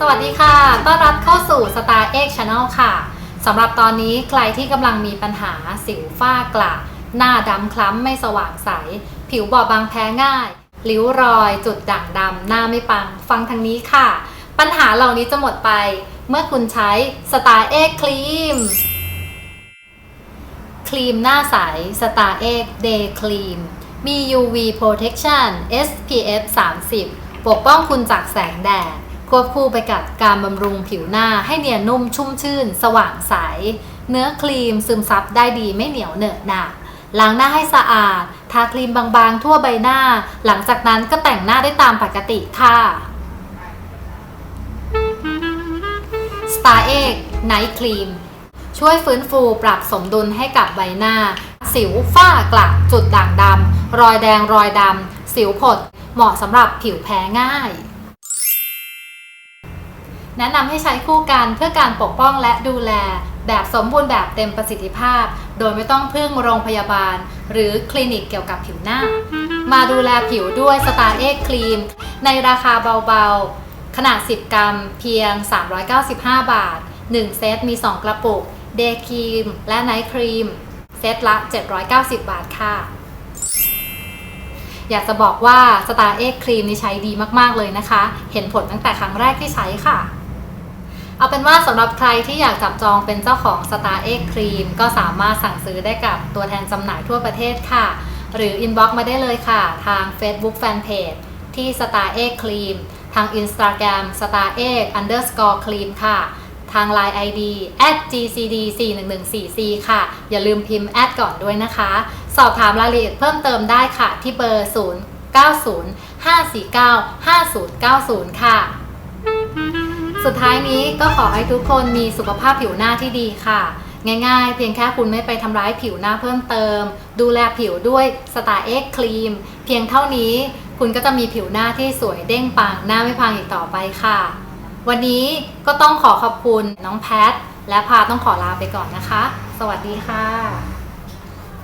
สวัสดีค่ะ ต้อนรับเข้าสู่ Star X Channel ค่ะ สำหรับตอนนี้ใครที่กำลังมีปัญหาสิวฝ้ากระหน้าดำคล้ำไม่สว่างใส ผิวบอบบางแพ้ง่าย ริ้วรอยจุดด่างดำหน้าไม่ปัง ฟังทางนี้ค่ะ ปัญหาเหล่านี้จะหมดไป เมื่อคุณใช้ Star X Cream ครีมหน้าใส Star X Day Cream มี UV Protection SPF 30 ปกป้องคุณจากแสงแดด ควบคู่ไปกับการบำรุงผิวหน้าให้เนียนนุ่มชุ่มชื่น สว่างใส เนื้อครีมซึมซับได้ดีไม่เหนียวเหนอะหนะล้างหน้าให้สะอาด ทาครีมบางๆ ทั่วใบหน้า หลังจากนั้นก็แต่งหน้าได้ตามปกติค่ะ Star Egg Night Cream ช่วยฟื้นฟูปรับสมดุลให้กับใบหน้า สิวฝ้ากระจุดด่างดำรอยแดงรอยดำสิวผด เหมาะสำหรับผิวแพ้ง่าย แนะนำให้ใช้คู่กันเพื่อการปกป้องและดูแล แบบสมบูรณ์แบบเต็มประสิทธิภาพ โดยไม่ต้องพึ่งโรงพยาบาล หรือคลินิกเกี่ยวกับผิวหน้า มาดูแลผิวด้วย Star X Cream ในราคาเบาๆ ขนาด 10 กรัมเพียง 395 บาท 1 เซตมี 2 กระปุก เดย์ครีม และไนท์ครีม เซตละ 790 บาทค่ะอยากจะบอกว่า Star X Cream นี่ใช้ดีมาก ๆ เลยนะคะ เห็นผลตั้งแต่ครั้งแรกที่ใช้ค่ะ เอาเป็นว่าสำหรับใครที่อยากจับจองเป็นเจ้าของ Star X Cream ก็สามารถสั่งซื้อได้กับตัวแทนจำหน่ายทั่วประเทศค่ะ หรือ inbox มาได้เลยค่ะ ทาง Facebook Fanpage ที่ Star X Cream ทาง Instagram Star X underscore cream ค่ะ ทาง Line ID @gcd 4 1 1 4 c ค่ะ อย่าลืมพิมพ์แอดก่อนด้วยนะคะ สอบถามรายละเอียดเพิ่มเติมได้ค่ะ ที่เบอร์ 0 9 0 5 4 9 5 0 9 0 ค่ะ สุดท้ายนี้ก็ขอให้ทุกคนมีสุขภาพผิวหน้าที่ดีค่ะ ง่ายๆ เพียงแค่คุณไม่ไปทำร้ายผิวหน้าเพิ่มเติม ดูแลผิวด้วย Star X Cream เพียงเท่านี้คุณก็จะมีผิวหน้าที่สวยเด้งปังหน้าไม่พังอีกต่อไปค่ะ วันนี้ก็ต้องขอขอบคุณน้องแพท และพาต้องขอลาไปก่อนนะคะ สวัสดีค่ะ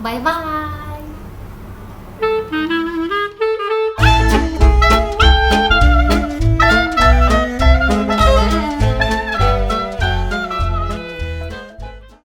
บ๊ายบาย